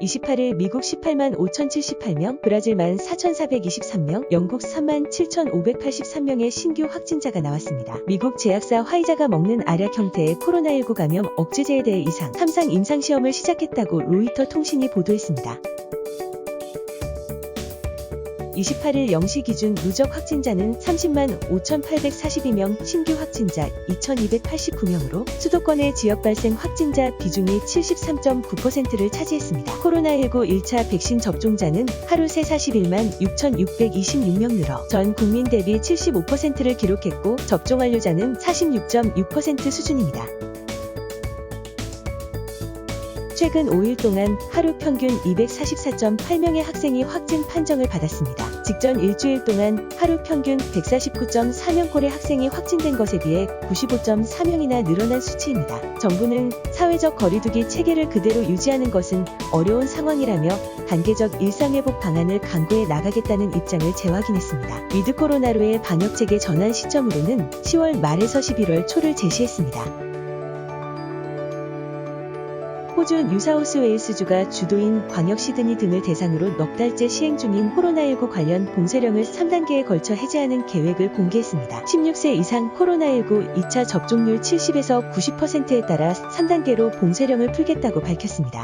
28일 미국 18만 5,078명, 브라질 1만 4,423명, 영국 3만 7,583명의 신규 확진자가 나왔습니다. 미국 제약사 화이자가 먹는 알약 형태의 코로나19 감염 억제제에 대해 이상 3상 임상시험을 시작했다고 로이터 통신이 보도했습니다. 28일 0시 기준 누적 확진자는 30만 5,842명, 신규 확진자 2,289명으로 수도권의 지역 발생 확진자 비중이 73.9%를 차지했습니다. 코로나19 1차 백신 접종자는 하루 새 41만 6,626명 늘어 전 국민 대비 75%를 기록했고 접종 완료자는 46.6% 수준입니다. 최근 5일 동안 하루 평균 244.8명의 학생이 확진 판정을 받았습니다. 직전 일주일 동안 하루 평균 149.4명 꼴의 학생이 확진된 것에 비해 95.4명이나 늘어난 수치입니다. 정부는 사회적 거리두기 체계를 그대로 유지하는 것은 어려운 상황이라며 단계적 일상회복 방안을 강구해 나가겠다는 입장을 재확인했습니다. 위드 코로나로의 방역체계 전환 시점으로는 10월 말에서 11월 초를 제시했습니다. 호주 뉴사우스 웨일스주가 주도인 광역 시드니 등을 대상으로 넉 달째 시행 중인 코로나19 관련 봉쇄령을 3단계에 걸쳐 해제하는 계획을 공개했습니다. 16세 이상 코로나19 2차 접종률 70에서 90%에 따라 3단계로 봉쇄령을 풀겠다고 밝혔습니다.